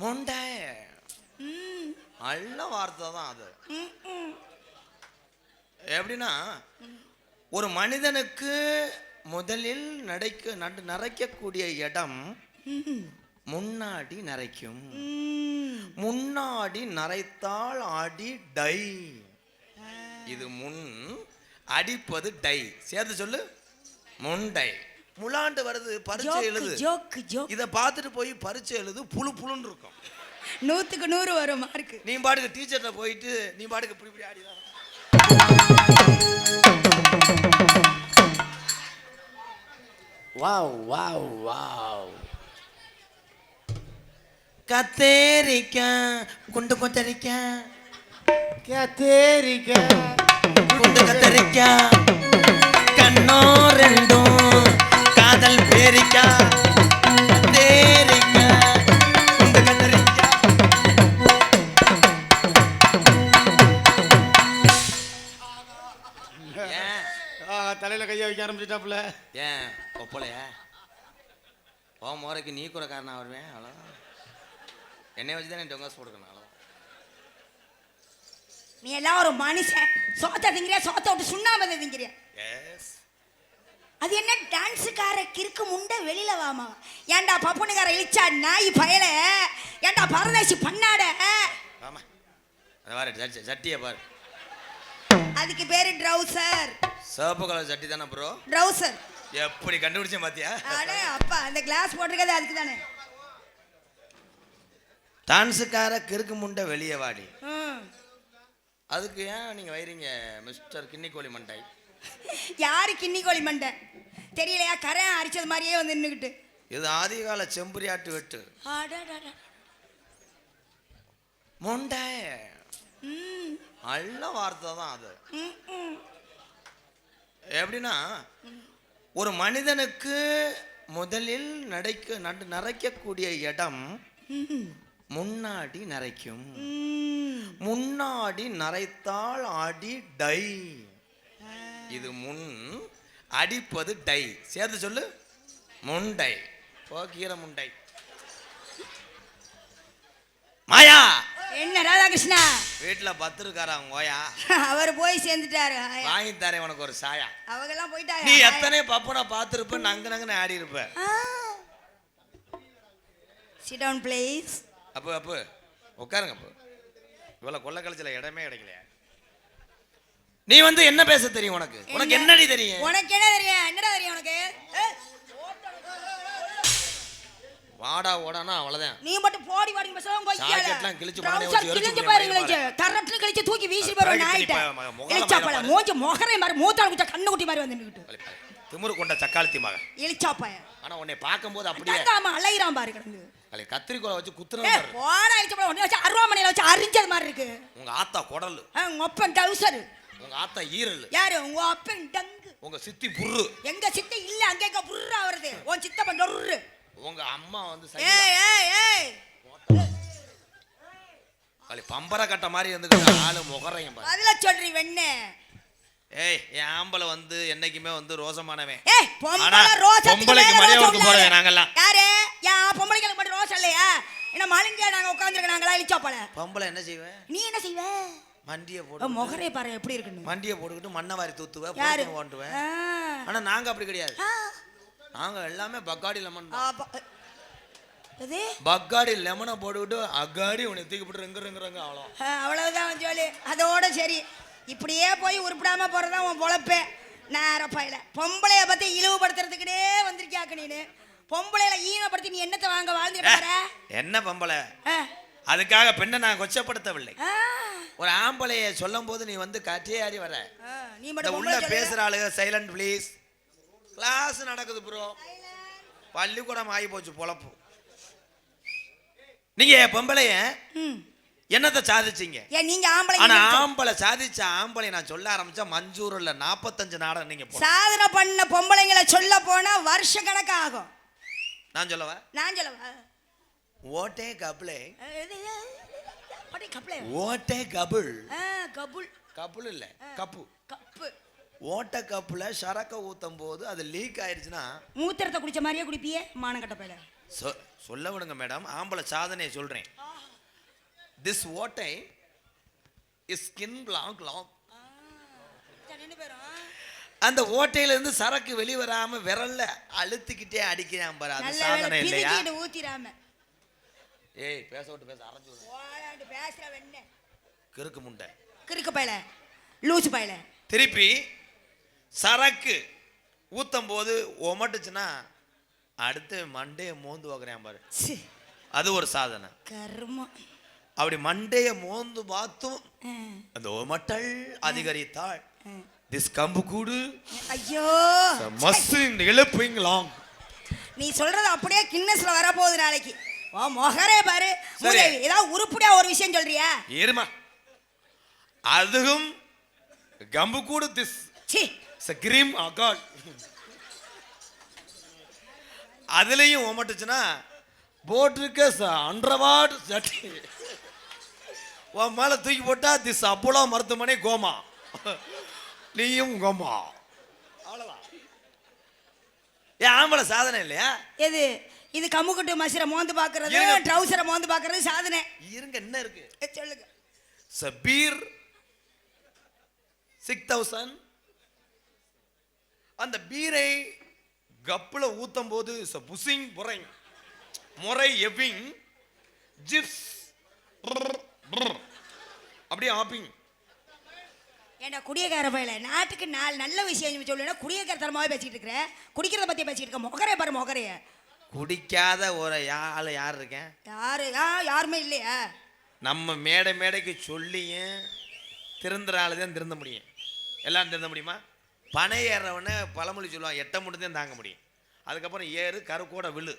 முண்டை. நல்ல வார்த்தை தான் அது. எப்படின்னா ஒரு மனிதனுக்கு முதலில் நடைக்க நடு நரைக்கக்கூடிய இடம் முன்னாடி நரைக்கும். முன்னாடி நரைத்தால் அடி டை. இது முன் அடிப்பது டை. சேர்த்து சொல்லு. முண்டை. முலாண்டு வருது பரிச்சை எழுது. ஜோக்கு ஜோக் இதை பார்த்துட்டு போய் பரிச்சை எழுது புழு புழுன்னு இருக்கும். நூத்துக்கு நூறு வரும் மார்க்கு நீ பாட்டுக்கு டீச்சர்கிட்ட போயிட்டு நீ பாட்டுக்கு இப்படி இப்படி ஆடிதான். Wow wow wow. கத்தேரிக்காய் குண்டு கொத்தரிக்காய் கத்தேரிக்காய் குண்டு கத்தரிக்காய் கண்ணோ ரெண்டும் ஏன் தலையில கையை வைக்க ஆரம்பிச்சிட்டாப்புல. ஏன் ஒப்பலையா? ஓ முறைக்கு நீ கூட காரணம் வருவேன் அவ்வளோதான் என்னை வச்சு தான் டொங்காஸ் அவ்வளோ நீ எல்லாம் ஒரு மனுஷன். சோத்த திங்கிறியா? சோத்த விட்டு சுண்ணாமதை திங்கிறியா? எஸ் அது என்ன டான்ஸுக்கார கிறுக்கு முண்டை வெளியில வாமா? ஏன்டா பப்புனுக்கார இழிச்சா நாய் பயல? ஏன்டா பரதேசி பண்ணாட? ஆமா அதை பாரு சட்டி சட்டியை பாரு. அதுக்கு பேரு ட்ரௌசர். சிவப்பு கலர் சட்டி தானே ப்ரோ ட்ரௌசர். எப்படி கண்டுபிடிச்சேன் பாத்தியா? அடே அப்பா அந்த கிளாஸ் போட்டிருக்கிறது அதுக்கு தானே. டான்ஸுக்கார கிறுக்கு முண்டை வெளியே வாடி. அதுக்கு ஏன் நீங்க வைறீங்க மிஸ்டர் கிண்ணிக்கோழி மண்டை? யாரு கிண்ணி கோழி மண்டை? தெரியலையா? கரை அரிச்சது மாதிரியே வந்து நின்றுக்கிட்டு இது ஆதிகால செம்புரியாட்டு வெட்டு. முண்டை. நல்ல வார்த்தை தான் அது. எப்படின்னா ஒரு மனிதனுக்கு முதலில் நடைக்க நடு நரைக்கக்கூடிய இடம். முன்னாடி நரைக்கும். முன்னாடி நரைத்தால் அடி டை. இது முன் அடிப்பது டை. சேர்த்து சொல்லு. முண்டை போக்கிற முண்டை மாயா! என்ன ராதாகிருஷ்ணா? வீட்டுல பத்து இருக்காரா அவங்க ஓயா? அவர் போய் சேர்ந்துட்டாரு. வாங்கி தரேன் உனக்கு ஒரு சாயா. அவங்கெல்லாம் போயிட்டாங்க. நீ எத்தனை பப்பனை பார்த்துருப்ப? நங்கு நங்குன்னு ஆடி இருப்ப சிட் டவுன் ப்ளீஸ் அப்போ அப்போ. உட்காருங்க அப்போ. இவ்வளோ கொள்ள கழிச்சல இடமே கிடைக்கலையா. நீ வந்து என்ன பேச தெரியும் உனக்கு? உனக்கு என்னடி தெரியும்? உனக்கு என்ன தெரியும்? என்னடா தெரியும் உனக்கு? வாடா ஓடானா அவ்வளவுதான். நீ மட்டும் போடி வாடி பேசுறவங்க சாக்கெட்லாம் கிழிச்சு எரிச்சு கிழிஞ்சு விடுற பாருங்க தரட்டு கிழிச்சு தூக்கி வீசி பாரு நாயிட்ட மேல மூஞ்சி முகரை மாதிரி மூத்தாள் குச்சா கண்ணு குட்டி மாதிரி வந்து நின்னுக்கிட்டு. திமுரு கொண்ட சக்காளத்தி மக. இழிச்சாப்பழ ஆனா உன்னை பார்க்கும்போது அப்படியே தந்தாம அலையிறான் பாரு கிடந்து. அலை கத்திரிக்கோலை வச்சு ஏ குத்துறது போடா இழிச்சப்பழம் ஒண்ணு வச்சு அருவாமனையில வச்சு அரிஞ்சது மாதிரி இருக்கு. உங்க ஆத்தா குடல். உங்க அப்பன் டவுசர் உங்க ஆத்தா ஈரல். யாரு? உங்க அப்பன் டங்கு. உங்க சித்தி புர்ரு. எங்க சித்தை இல்ல அங்க எங்க புர்ரா வருது. உன் சித்தப்பன் டொர்ரு உங்க அம்மா வந்து ஏய் ஏய் ஏய். அலை பம்பர கட்ட மாதிரி இருந்துக்கிட்டு ஆளு முகரையும் பாரு. அதுல சொல்றி வெண்ணே. ஏய் என் ஆம்பளை வந்து என்னைக்குமே வந்து ரோசமானவன். ஏய் பொம்பளை ரோசத்துக்கு பொம்பளைக்கு மரியாதை ரோசம் கொடுத்து போறோம். நாங்கெல்லாம். யாரு? யா பொம்பளைங்களுக்கு மட்டும் ரோசம் இல்லையா? என்ன மலிஞ்சா நாங்க உட்கார்ந்துருக்க நாங்களா இழிச்சாப்பழ பொம்பளை என்ன செய்வேன் நீ என்ன செய்வ? மண்டியை போட்டு முகரே பாரு எப்படி இருக்குன்னு. மண்டியை போட்டுக்கிட்டு மண்ணை வாரி தூத்துவேன் யாரு ஆ. ஆனா நாங்க அப்படி கிடையாது. நாங்க எல்லாமே பக்காடி லெமன் பக்காடி லெமனை போட்டுக்கிட்டு அக்காடி உன்னை தூக்கி போட்டு ரெங்க ரெங்குறாங்க அவ்வளோ அவ்வளவுதான் சொல்லி அதோட சரி. இப்படியே போய் உருப்பிடாம போறதா உன் பொழப்பே. நேர பயில. பொம்பளைய பத்தி இழிவுபடுத்துறதுக்குனே வந்திருக்கியாக்கு நீனு. பொம்பளையில ஈனப்படுத்தி நீ என்னத்தை வாங்க வாழ்ந்துட்டு என்ன பொம்பளை. அதுக்காக பெண்ணை நான் கொச்சப்படுத்தவில்லை. ஒரு ஆம்பளைய சொல்லும் போது நீ வந்து ஆடி வர நீ மட்டும் உள்ள. பேசுற ஆளுங்க சைலண்ட் ப்ளீஸ் கிளாஸ் நடக்குது ப்ரோ பள்ளிக்கூடம் ஆகி போச்சு பொழப்பு. நீங்க பொம்பளைய. என்னத்தை சாதிச்சீங்க? நீங்க ஆம்பளை ஆனா ஆம்பளை சாதிச்ச ஆம்பளை நான் சொல்ல ஆரம்பிச்சா மஞ்சூர்ல நாற்பத்தஞ்சு நாடகம் நீங்க. சாதனை பண்ண பொம்பளைங்களை சொல்ல போனா வருஷ கணக்கு ஆகும் நான் சொல்லவா? நான் சொல்லவா? ஓட்டே கபுளே. அப்படி கப்பலே ஓட்டே கபுள். ஆ, கபுல் கபுள் இல்ல கப்பு. கப்பு. ஓட்ட கப்புல சரக்க ஊத்தும் போது அது லீக் ஆயிடுச்சுன்னா மூத்திரத்தை குடிச்ச மாதிரியே குடிப்பியே மானங்கட்ட பையல. சொ- சொல்ல விடுங்க மேடம் ஆம்பளை சாதனையை சொல்றேன். திஸ் ஓட்டை இஸ் ஸ்கின் லாங் லாங் அந்த ஓட்டையில இருந்து சரக்கு வெளிவராம விரல்ல அழுத்திக்கிட்டே அடிக்கிறான் பாரு அது நல்ல சாதனை இல்லையா? ஊத்திராம ஏய் பேச விட்டு பேச அரைஞ்சு. ஓடாண்டு பேசுற வெண்ண. கிறுக்கு முண்டை. கிறுக்கு பயல. லூசு பயல. திருப்பி சரக்கு ஊத்தும் போது ஒமட்டுச்சுன்னா அடுத்து மண்டையை மோந்து வைக்கிறேன் பாரு. அது ஒரு சாதனை. கர்மம் அப்படி மண்டைய மோந்து பார்த்தும் அந்த ஒமட்டல் அதிகரித்தாள். திஸ் கம்பு கூடு. ஐயோ. மஸ்து எழுப்புங்களாம் நீ சொல்றது அப்படியே கின்னஸ்ல வர போகுது நாளைக்கு. ஓ மொகரே பாரு. மூதேவி ஏதாவது உருப்படியா ஒரு விஷயம் சொல்றியா? ஏறுமா அதுவும் கம்பு கூடு திஸ். சி கிரீம் அகால் அதுலயும் ஒமட்டுச்சுன்னா போட்டிருக்க அண்டர்வாட் சட்டி. உன் மேல தூக்கி போட்டா திஸ் அப்போலோ மருத்துவமனை கோமா. நீயும் கோமா. அவ்வளவுதான். ஏன் ஆம்பளை சாதனை இல்லையா? எது? இது கம்முக்குட்டு மசிர மோந்து பாக்குறது இருங்க. ட்ரௌசரை மோந்து பாக்குறது சாதனை. இருங்க என்ன இருக்கு? ஏ, சொல்லுங்க. சபீர் சிக்ஸ் தௌசண்ட் அந்த பீரை கப்புல ஊத்தும் போது புசிங் புரை முறை. எவ்விங் ஜிப்ஸ். அப்படியே ஆப்பிங். ஏண்டா குடியக்கார பையல நாட்டுக்கு நாலு நல்ல விஷயம் சொல்லுனா குடியக்காரத்தனமாவே பேசிட்டு இருக்கிற? குடிக்கிறத பத்தி பேசிட்டு இருக்க மொகரே பாரு மொகரைய. குடிக்காத ஒரு ஆள் யார் இருக்கேன்? யாரு? ஆ யாருமே இல்லையா. நம்ம மேடை மேடைக்கு சொல்லியும் திருந்துற ஆளு தான் திருந்த முடியும். எல்லாம் திருந்த முடியுமா? பனை ஏறவன பழமொழி சொல்லுவான் எட்ட மட்டும் தான் தாங்க முடியும். அதுக்கப்புறம் ஏறு கருக்கூட விழு.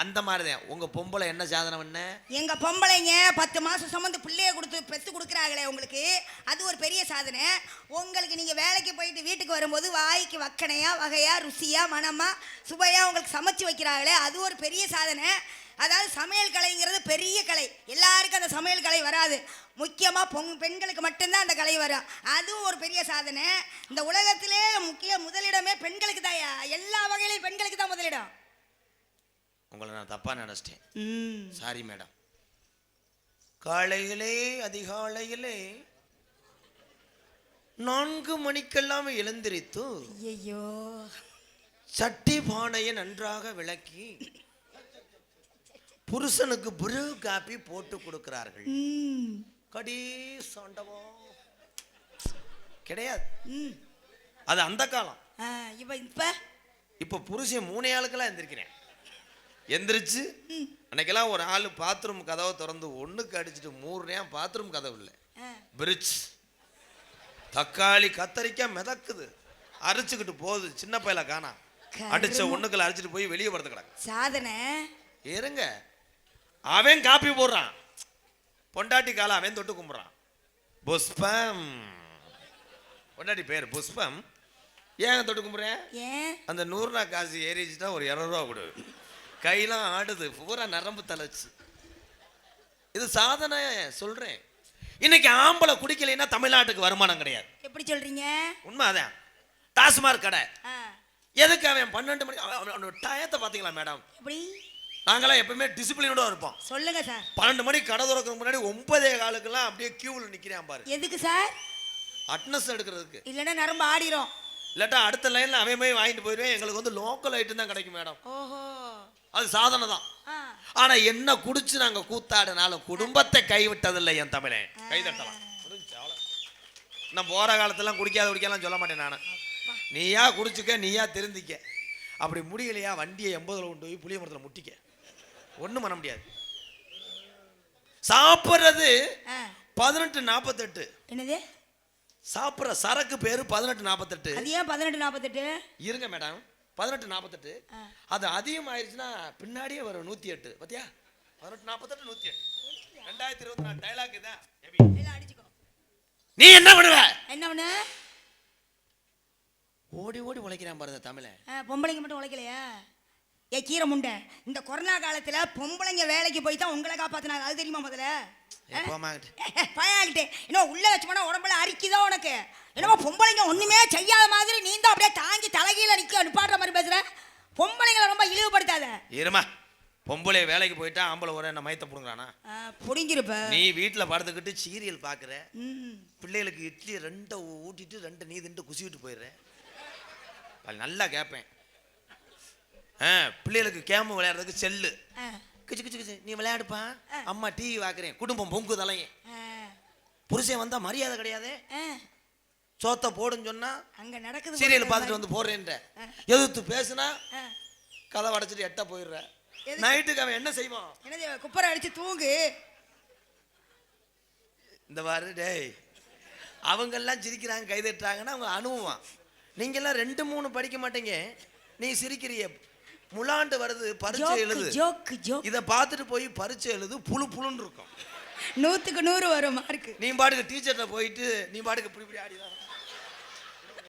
அந்த மாதிரி தான் உங்க பொம்பளை என்ன சாதனை பண்ண எங்க பொம்பளைங்க பத்து மாசம் சுமந்து பிள்ளைய கொடுத்து பெத்து கொடுக்குறாங்களே உங்களுக்கு. அது ஒரு பெரிய சாதனை. உங்களுக்கு நீங்க வேலைக்கு போயிட்டு வீட்டுக்கு வரும்போது வாய்க்கு வக்கனையா வகையா ருசியா மனமா சுவையா உங்களுக்கு சமைச்சு வைக்கிறாங்களே அது ஒரு பெரிய சாதனை. அதாவது சமையல் கலைங்கிறது பெரிய கலை. எல்லாருக்கும் அந்த சமையல் கலை வராது. முக்கியமாக பொங் பெண்களுக்கு மட்டும்தான் அந்த கலை வரும். அதுவும் ஒரு பெரிய சாதனை. இந்த உலகத்திலே முக்கிய முதலிடமே பெண்களுக்கு தான் எல்லா வகையிலையும் பெண்களுக்கு தான் முதலிடம். உங்களை நான் தப்பா நினைச்சிட்டேன். ம். சாரி மேடம் காலையிலே அதிகாலையிலே நான்கு மணிக்கெல்லாம் எழுந்திரித்து ஐயோ சட்டி பானையை நன்றாக விளக்கி புருஷனுக்கு புரு காப்பி போட்டு கொடுக்கிறார்கள். கடி சாண்டவா கிடையாது. ம். அது அந்த காலம். இப்ப இப்போ? புருஷன் மூணே ஆளுக்கெல்லாம் எந்திரிக்கிறேன் எந்திரிச்சு அன்னைக்கெல்லாம் ஒரு ஆள் பாத்ரூம் கதவை திறந்து ஒண்ணுக்கு அடிச்சுட்டு மூடுறேன் பாத்ரூம் கதவு இல்லை. பிரிட்ஜ் தக்காளி கத்தரிக்காய் மிதக்குது. அரைச்சுக்கிட்டு போகுது. சின்ன பையல காணா. அடிச்ச. ஒண்ணுக்குள்ள அடிச்சிட்டு போய் வெளியே படுத்து கிடக்கு. சாதனை. இருங்க அவன் காப்பி போடுறான். பொண்டாட்டி கால அவன் தொட்டு கும்பிடுறான். புஷ்பம். பொண்டாட்டி பேர் புஷ்பம். ஏன் தொட்டு கும்பிடுறேன்? அந்த நூறுரூவா காசு ஏறிச்சுட்டா ஒரு இரநூறுவா கொடு. கையெல்லாம் ஆடுது பூரா நரம்பு தலைச்சு இது சாதனை சொல்றேன். இன்னைக்கு ஆம்பளை குடிக்கலைன்னா தமிழ்நாட்டுக்கு வருமானம் கிடையாது. எப்படி சொல்றீங்க? உண்மை அதான். டாஸ்மார்க் கடை. எதுக்கு அவன் பன்னெண்டு மணி அவன் அவன் அவனோட டயத்தை பார்த்தீங்களா மேடம்? எப்படி? நாங்களாம் எப்பவுமே டிசிப்ளினோட இருப்போம். சொல்லுங்க சார். பன்னெண்டு மணிக்கு கடை திறக்கிறதுக்கு முன்னாடி ஒன்பதே காலுக்கெல்லாம் அப்படியே கியூவில் நிற்கிறான் பாரு. எதுக்கு சார்? அட்னஸ் எடுக்கிறதுக்கு. இல்லைன்னா நரம்பு ஆடிரும். இல்லாட்டா அடுத்த லைன்ல அவன் போய் வாங்கிட்டு போயிடுவேன். எங்களுக்கு வந்து லோக்கல் ஐட்டம் தான் கிடைக்கும் மேடம். ஓஹோ. அது சாதனை தான். ஆனா என்ன குடிச்சு நாங்க கூத்தாடினாலும் குடும்பத்தை கைவிட்டதில்லை என் தமிழன் கைதட்டலாம். நான் போற காலத்தெல்லாம் குடிக்காத குடிக்கலாம் சொல்ல மாட்டேன் நான். நீயா குடிச்சுக்க நீயா திருந்திக்க அப்படி முடியலையா வண்டியை எண்பதுல கொண்டு போய் புளிய மரத்தில் முட்டிக்க. ஒண்ணும் பண்ண முடியாது. சாப்பிட்றது பதினெட்டு நாற்பத்தெட்டு என்னது? சாப்பிட்ற சரக்கு பேரு பதினெட்டு நாற்பத்தெட்டு ஏன் பதினெட்டு நாற்பத்தெட்டு இருங்க மேடம். பதினெட்டு நாற்பத்தெட்டு. அது அதிகமாயிருச்சுன்னா பின்னாடியே வரும் நூத்தி எட்டு பாத்தியா? பதினெட்டு நாற்பத்தெட்டு நூத்தி எட்டு ரெண்டாயிரத்தி இருபத்தி நாலு டைலாக் இதான். நீ என்ன பண்ணுவ? என்ன ஒண்ணு ஓடி ஓடி உழைக்கிறான் பாருங்க தமிழன். ஆ, பொம்பளைங்க மட்டும் உழைக்கலையா? ஏ கீரை முண்டை. இந்த கொரோனா காலத்துல பொம்பளைங்க வேலைக்கு போய் தான் உங்களை காப்பாத்தினாங்க. அது தெரியுமா முதல்ல? பயாகிட்டே என்ன உள்ள வச்சு போனா உடம்புல அரிக்குதா உனக்கு? என்னமோ பொம்பளைங்க ஒண்ணுமே செய்யாத மாதிரி நீ தான் அப்படியே தாங்கி தலைகீழ நிக்க நிப்பாடுற மாதிரி பேசுற. பொம்பளைங்களை ரொம்ப இழிவுபடுத்தாத. இருமா பொம்பளை வேலைக்கு போயிட்டா ஆம்பளை ஒரு என்ன மயத்தை புடுங்குறானா? புடிங்கிருப்ப. நீ வீட்டில் படுத்துக்கிட்டு சீரியல் பார்க்குற ம். பிள்ளைகளுக்கு இட்லி ரெண்டை ஊட்டிட்டு ரெண்டு நீ தின்ட்டு குசிவிட்டு போயிடுறேன் அது நல்லா கேட்பேன் பிள்ளைகளுக்கு கேமு விளையாடுறதுக்கு செல்லு. கிச்சு கிச்சு கிச்சு. நீ விளையாடுப்பா. அம்மா டிவி பார்க்குறேன் குடும்பம் பொங்கு ஆ, புருஷன் வந்தா மரியாதை கிடையாது. சோத்தை போடுன்னு சொன்னா அங்க நடக்குது சீரியல். பார்த்துட்டு வந்து போடுறேன்ற. எதிர்த்து பேசுனா. கதை உடச்சிட்டு எட்ட போயிடுற? நைட்டுக்கு அவன் என்ன செய்வான்? என்னது குப்பரை அடிச்சு தூங்கு. இந்த வாரு டேய். அவங்கெல்லாம் சிரிக்கிறாங்க கைதட்டுறாங்கன்னா அவங்க அனுபவம் நீங்கெல்லாம் ரெண்டு மூணு படிக்க மாட்டீங்க. நீ சிரிக்கிறிய. முலாண்டு வருது பரீட்சை எழுது. ஜோக்கு ஜோக் இதை பார்த்துட்டு போய் பரீட்சை எழுது புழு புழுன்னு இருக்கும். நூத்துக்கு நூறு வரும் மார்க்கு நீ பாட்டுக்கு டீச்சர்கிட்ட போயிட்டு நீ பாட்டுக்கு இப்படி இப்படி ஆடிதான்